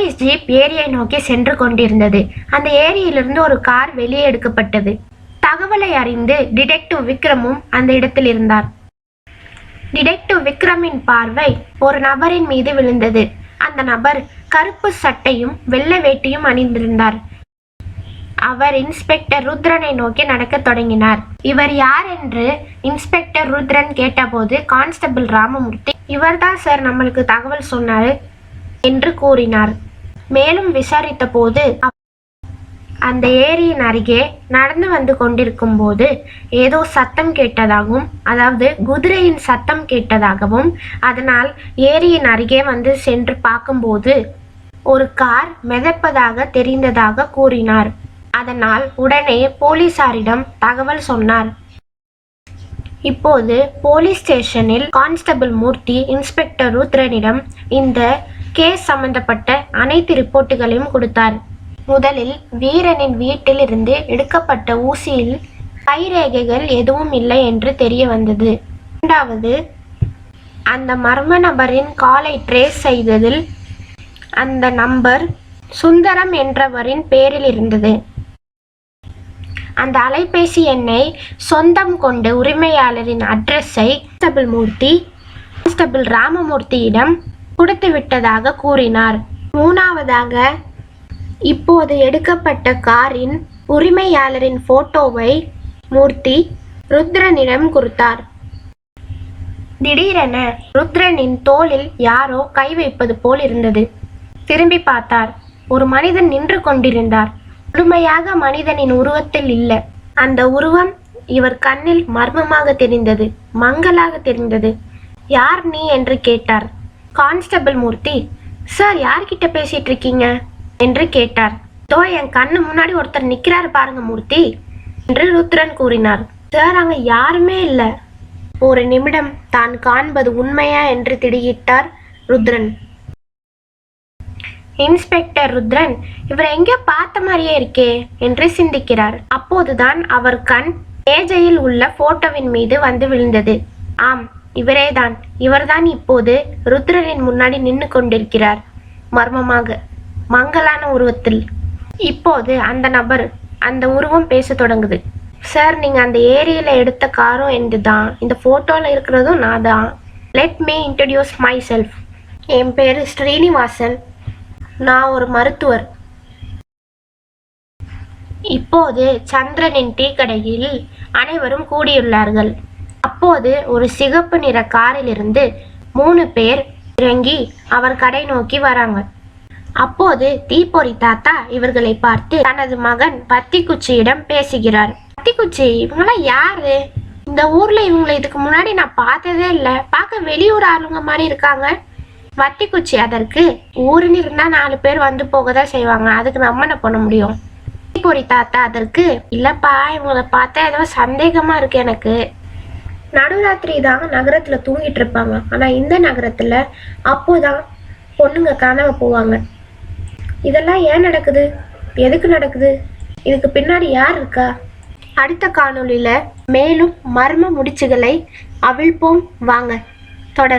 Police jeep ஏரியை நோக்கி சென்று கொண்டிருந்தது. அந்த ஏரியிலிருந்து ஒரு கார் வெளியே எடுக்கப்பட்டது. தகவலை அறிந்து டிடெக்டிவ் விக்ரமும் அந்த இடத்தில் இருந்தார். டிடெக்டிவ் விக்ரமின் பார்வை ஒரு நபரின் மீது விழுந்தது. அந்த நபர் கருப்பு சட்டையும் வெள்ளை வேட்டியும் அணிந்திருந்தார். அவர் இன்ஸ்பெக்டர் ருத்ரனை நோக்கி நடக்க தொடங்கினார். இவர் யார் என்று இன்ஸ்பெக்டர் ருத்ரன் கேட்டபோது கான்ஸ்டபிள் ராமமூர்த்தி இவர்தான் சார் நம்மளுக்கு தகவல் சொன்னாரு என்று கூறினார். மேலும் விசாரித்த போது அந்த ஏரியின் அருகே நடந்து வந்து கொண்டிருக்கும் போது ஏதோ சத்தம் கேட்டதாகவும் அதாவது குதிரையின் சத்தம் கேட்டதாகவும் அதனால் ஏரியின் அருகே வந்து சென்று பார்க்கும்போது ஒரு கார் மிதப்பதாக தெரிந்ததாக கூறினார். அதனால் உடனே போலீசாரிடம் தகவல் சொன்னார். இப்போது போலீஸ் ஸ்டேஷனில் கான்ஸ்டபிள் மூர்த்தி இன்ஸ்பெக்டர் ருத்ரனிடம் இந்த கேஸ் சம்பந்தப்பட்ட அனைத்து ரிப்போர்ட்டுகளையும் கொடுத்தார். முதலில் வீரனின் வீட்டில் இருந்து எடுக்கப்பட்ட ஊசியில் கைரேகைகள் எதுவும் இல்லை என்று தெரிய வந்தது. இரண்டாவது அந்த மர்ம நபரின் காலை ட்ரேஸ் செய்ததில் அந்த நம்பர் சுந்தரம் என்றவரின் பேரில் இருந்தது. அந்த அலைபேசி எண்ணை சொந்தம் கொண்ட உரிமையாளரின் அட்ரஸை கான்ஸ்டபிள் மூர்த்தி கான்ஸ்டபிள் ராமமூர்த்தியிடம் கொடுத்து விட்டதாக கூறினார். மூணாவதாக இப்போது எடுக்கப்பட்ட காரின் உரிமையாளரின் போட்டோவை மூர்த்தி ருத்ரனிடம் கொடுத்தார். திடீரென ருத்ரனின் தோளில் யாரோ கை வைப்பது போல் இருந்தது. திரும்பி பார்த்தார். ஒரு மனிதன் நின்று கொண்டிருந்தார். முழுமையாக மனிதனின் உருவத்தில் இல்லை. அந்த உருவம் இவர் கண்ணில் மர்மமாக தெரிந்தது மங்கலாக தெரிந்தது. யார் நீ என்று கேட்டார். கான்ஸ்டபிள் மூர்த்தி சார் யார்கிட்ட பேசிட்டு இருக்கீங்க என்று கேட்டார். தோ என் கண்ணு முன்னாடி ஒருத்தர் நிக்கிறாரு பாருங்க மூர்த்தி என்று ருத்ரன் கூறினார். சார் அங்க யாருமே இல்லை. ஒரு நிமிடம் தான் காண்பது உண்மையா? என்று திடுகிட்டார் ருத்ரன். இன்ஸ்பெக்டர் ருத்ரன் இவர் எங்கே பார்த்த மாதிரியே இருக்கே என்று சிந்திக்கிறார். அப்போதுதான் அவர் கண் மேஜையில் உள்ள போட்டோவின் மீது வந்து விழுந்தது. ஆம் இவரேதான் இவர்தான் இப்போது ருத்ரனின் முன்னாடி நின்று கொண்டிருக்கிறார். மர்மமாக மங்கலான உருவத்தில். இப்போது அந்த நபர் அந்த உருவம் பேச தொடங்குது. சார் நீங்கள் அந்த ஏரியில் எடுத்த காரும் என்று தான் இந்த ஃபோட்டோவில் இருக்கிறதும் நான் தான் let me introduce myself என் பேர் ஸ்ரீனிவாசன். நான் ஒரு மருத்துவர். இப்போது சந்திரனின் டீ கடையில் அனைவரும் கூடியுள்ளார்கள். அப்போது ஒரு சிகப்பு நிற காரிலிருந்து மூணு பேர் இறங்கி அவர் கடை நோக்கி வராங்க. அப்போது தீப்பொறி தாத்தா இவர்களை பார்த்து தனது மகன் பத்திக்குச்சியிடம் பேசுகிறார். பத்திக்குச்சி இவங்களாம் யாரு? இந்த ஊர்ல இவங்களை இதுக்கு முன்னாடி நான் பார்த்ததே இல்லை. பார்க்க வெளியூர் ஆளுங்க மாதிரி இருக்காங்க. வத்திக்குச்சி அதற்கு ஊருன்னு இருந்தா நாலு பேர் வந்து போக தான் செய்வாங்க. அதுக்கு நம்ம என்ன பண்ண முடியும்? தீப்பொறி தாத்தா அதற்கு இல்லப்பா இவங்களை பார்த்தா ஏதோ சந்தேகமா இருக்கு எனக்கு. நடுராத்திரி தான் நகரத்துல தூங்கிட்டு இருப்பாங்க ஆனா இந்த நகரத்துல அப்போதான் பொண்ணுங்க காணாம போவாங்க. இதெல்லாம் ஏன் நடக்குது? எதுக்கு நடக்குது? இதுக்கு பின்னாடி யார் இருக்கா? அடுத்த காணொலியில் மேலும் மர்ம முடிச்சுகளை அவிழ்ப்போம். வாங்க தொடரும்.